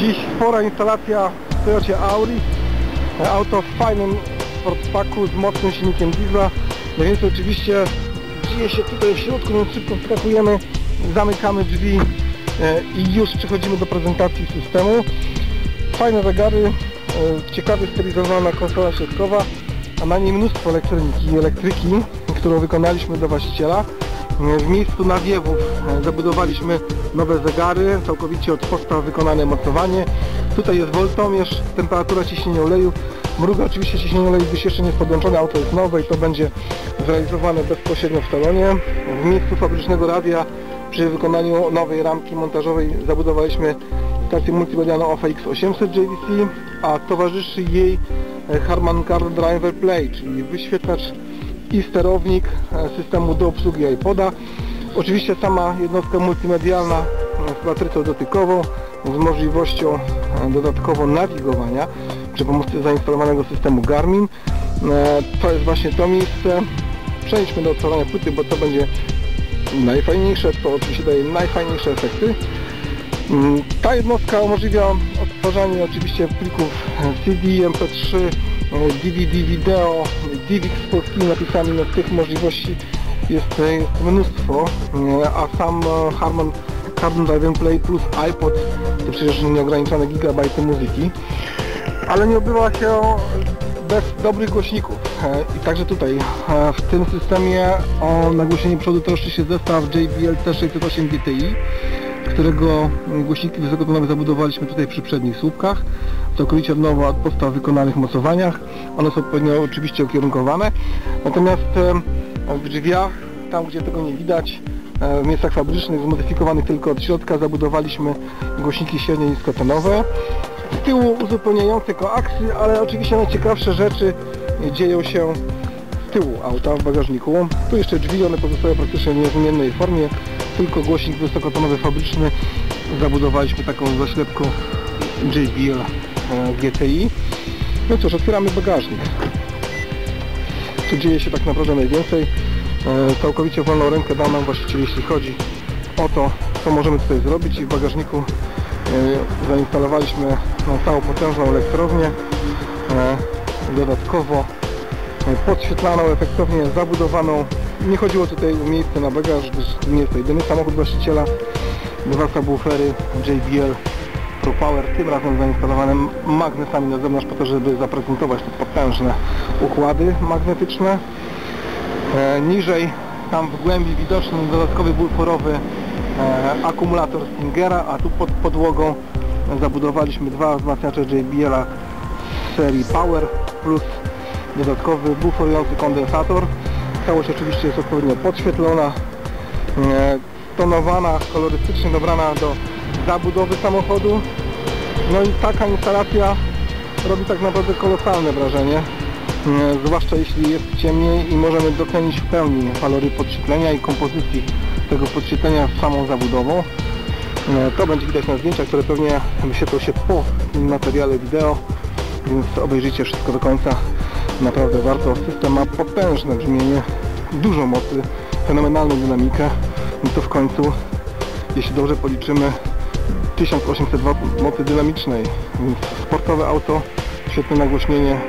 Dziś spora instalacja w Toyocie Auri. Auto w fajnym sportpaku z mocnym silnikiem diesla. No więc oczywiście dzieje się tutaj w środku, więc szybko wskakujemy, zamykamy drzwi e, i już przechodzimy do prezentacji systemu. Fajne zegary, e, ciekawie stylizowana konsola środkowa, a na niej mnóstwo elektroniki i elektryki, którą wykonaliśmy do właściciela. W miejscu nawiewów e, zabudowaliśmy nowe zegary, całkowicie od podstaw wykonane mocowanie. Tutaj jest woltomierz, temperatura ciśnienia oleju. Mruga oczywiście ciśnienie oleju, gdyż jeszcze nie jest podłączone, auto jest nowe i to będzie zrealizowane bezpośrednio w salonie. W miejscu fabrycznego radia przy wykonaniu nowej ramki montażowej zabudowaliśmy stację multimedialną OFX 800 JVC, a towarzyszy jej e, Harman Kardon Driver Play, czyli wyświetlacz i sterownik e, systemu do obsługi iPoda. Oczywiście sama jednostka multimedialna e, z matrycą dotykową z możliwością e, dodatkowo nawigowania przy pomocy zainstalowanego systemu Garmin. To jest właśnie to miejsce. Przejdźmy do odtwarzania płyty, bo to będzie najfajniejsze, to oczywiście daje najfajniejsze efekty. Mm, Ta jednostka umożliwia odtwarzanie oczywiście plików CD, MP3, e, DVD, wideo, DivX z polskimi napisami, no tych możliwości jest, e, jest mnóstwo, e, a sam e, Harman Kardon Drive Play plus iPod to przecież nieograniczone gigabajty muzyki, ale nie odbywa się bez dobrych głośników. I także tutaj w tym systemie o nagłośnienie przodu troszczy się zestaw JBL T608 GTI którego głośniki wysokotonowe zabudowaliśmy tutaj przy przednich słupkach. Całkowicie od nowa od podstaw wykonanych mocowaniach. One są odpowiednio oczywiście ukierunkowane. Natomiast e, w drzwiach tam gdzie tego nie widać e, w miejscach fabrycznych zmodyfikowanych tylko od środka zabudowaliśmy głośniki średnio niskotonowe. Z tyłu uzupełniające koaksy ale oczywiście najciekawsze rzeczy dzieją się z tyłu auta w bagażniku. Tu jeszcze drzwi one pozostają praktycznie w niezmiennej formie tylko głośnik wysokotonowy fabryczny. Zabudowaliśmy taką zaślepką JBL e, GTI no cóż, otwieramy bagażnik. Tu dzieje się tak naprawdę najwięcej. E, całkowicie wolną rękę dam nam właściciel jeśli chodzi o to co możemy tutaj zrobić. I w bagażniku e, zainstalowaliśmy całą potężną elektrownię dodatkowo podświetlaną, efektownie zabudowaną nie chodziło tutaj o miejsce na bagaż, gdyż nie jest to jedyny samochód właściciela dwa subwoofery JBL Pro Power, tym razem zainstalowane magnesami na zewnątrz po to, żeby zaprezentować te potężne układy magnetyczne E, niżej, tam w głębi widoczny dodatkowy buforowy e, akumulator Stingera, a tu pod podłogą zabudowaliśmy dwa wzmacniacze JBL-a z serii Power plus dodatkowy buforujący kondensator. Całość oczywiście jest odpowiednio podświetlona, e, tonowana, kolorystycznie dobrana do zabudowy samochodu. No i taka instalacja robi tak naprawdę kolosalne wrażenie. E, zwłaszcza jeśli jest ciemniej i możemy docenić w pełni walory podświetlenia i kompozycji tego podświetlenia z samą zabudową. E, To będzie widać na zdjęciach, które pewnie wyświetlą się po materiale wideo, więc obejrzyjcie wszystko do końca. Naprawdę warto. System ma potężne brzmienie, dużo mocy, fenomenalną dynamikę. I to w końcu, jeśli dobrze policzymy, 1800 W mocy dynamicznej, więc sportowe auto, świetne nagłośnienie,